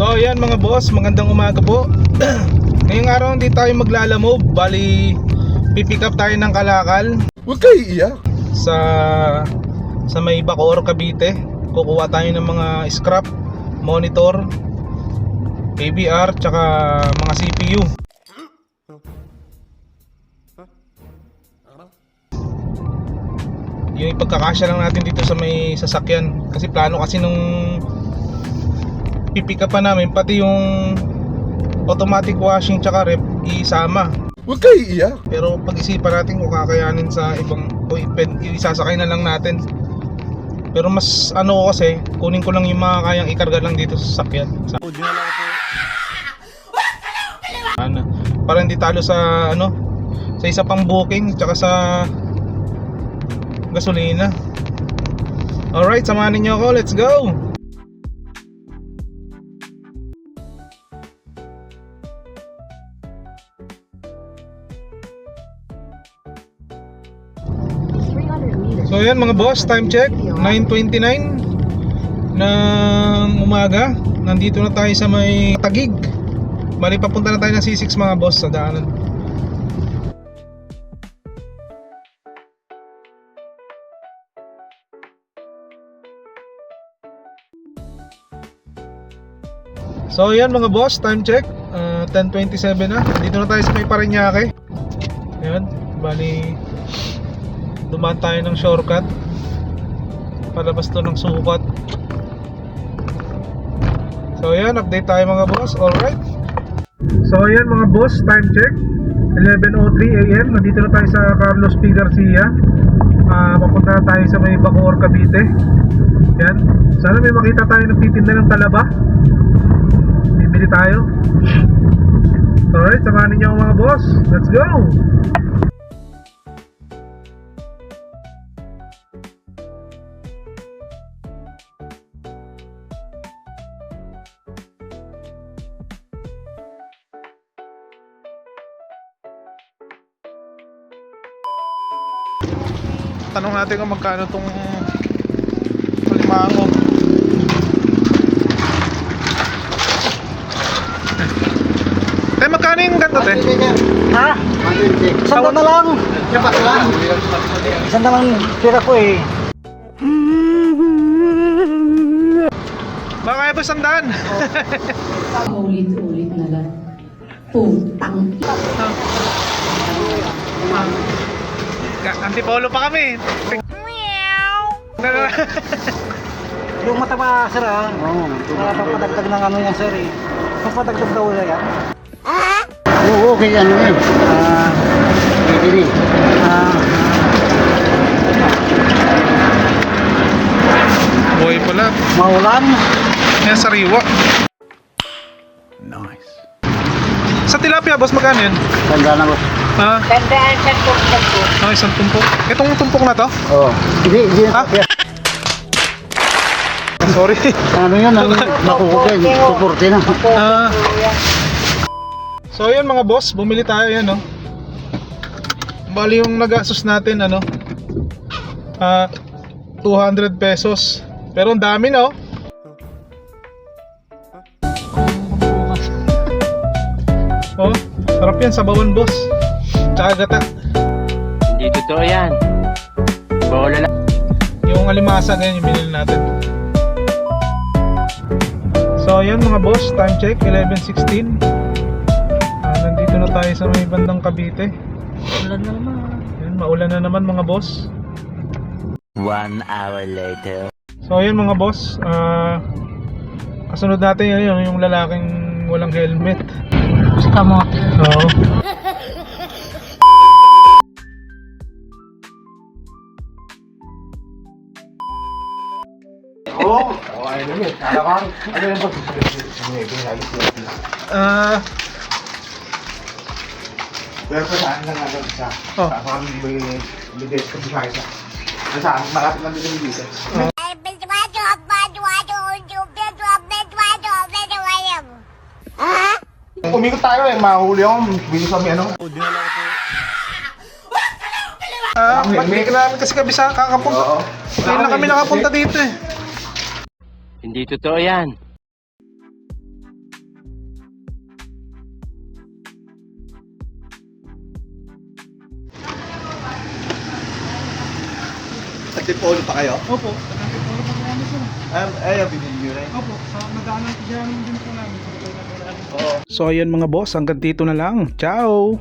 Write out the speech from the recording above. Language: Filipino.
So ayan mga boss, magandang umaga po. Ngayong araw hindi tayo maglalamove. Bali, pipick up tayo ng kalakal. Huwag kayo iiyak. Sa sa may Bacoor, Cavite. Kukuha tayo ng mga scrap, monitor, ABR, tsaka mga CPU Yung ipagkakasya lang natin dito sa may sasakyan. Kasi plano kasi nung pipick up pa namin pati yung automatic washing tsaka rep isama. Huwag kayo iiyak. pero pag-isipan natin kung kakayanin sa ibang o isasakay na lang natin. Pero mas ano ko kasi kunin ko lang yung mga kayang ikarga lang dito sa sasakyan. Sa ano, para hindi talo sa ano sa isa pang booking tsaka sa gasolina. Alright samahan ninyo ako. Let's go So ayan mga boss, time check. 9.29 ng umaga. Nandito na tayo sa may Tagig. Bali papunta na tayo ng C6 mga boss sa daanan. So ayan mga boss, time check. Uh, 10.27 na. Dito na tayo sa may Parañaque Ayan, bali dumaan tayo ng shortcut. Palabas to ng sukat. So ayan update tayo mga boss. Alright so ayan mga boss time check. 11.03 am nandito na tayo sa Carlos P. Garcia. Ah, papunta na tayo sa may Bacoor Cavite. Yan. Sana may makita tayo nagtitinda ng talaba. Bibili tayo. Alright samahan ninyo mga boss. Let's go Tanong natin kung magkano tong limango. Eh, magkano yung ganito, te? Ha? Isang na lang. Isang na lang tira ko eh. Baka kaya po sandaan. Ulit-ulit na lang. Putang. Ka- Antipolo pa kami. Yung mata pa sir ha? Oo. Wala pang padagdag ng ano yan sir eh. Pag padagdag daw na yan. Oo, okay, ano yan. Ah, rin. ah, Boy pala. maulan. Yan sariwa. Nice. Tilapia, boss, magkano yun? Tanda na ko. Ha? Tandaan sa tuktok ko. Ah, isang tumpok. Itong tumpok na to? Oo. Hindi, hindi. Ha? Sorry. Ano yan, ang nakukukay. Suporte na. Ah. so, yun mga boss, bumili tayo yan, no? Bali yung nagastos natin, ano? Ah, 200 pesos. Pero ang dami, no? Oh, sarap yan, sabawan, boss. Tsaka gata. Hindi totoo yan. Bola lang. Yung alimasa ganyan yung binili natin. So ayan mga boss, time check 11.16 Ah, Nandito na tayo sa may bandang Cavite Ulan na naman. Ayan, maulan na naman mga boss One hour later. So ayan mga boss ah Kasunod natin yun, yung lalaking walang helmet Gusto mo. Oo Ah, Pero pa saan lang ano sa Oh. sa mga may bigay sa sa. Saan? Malapit lang dito dito. Umikot tayo eh, mahuli ako. Bili kami ano. O, dinala ko. Ah, ba't hindi ka namin kasi kami sa kakapunta? Oo. Ngayon lang ah, kami nakapunta dito eh. Hindi totoo yan. Sa Tipolo pa kayo? Opo. Sa Antipolo pa kami ano, sir. Um, ay, binili nyo rin. Opo, sa madaanan ko din po na So ayan mga boss, hanggang dito na lang. Ciao!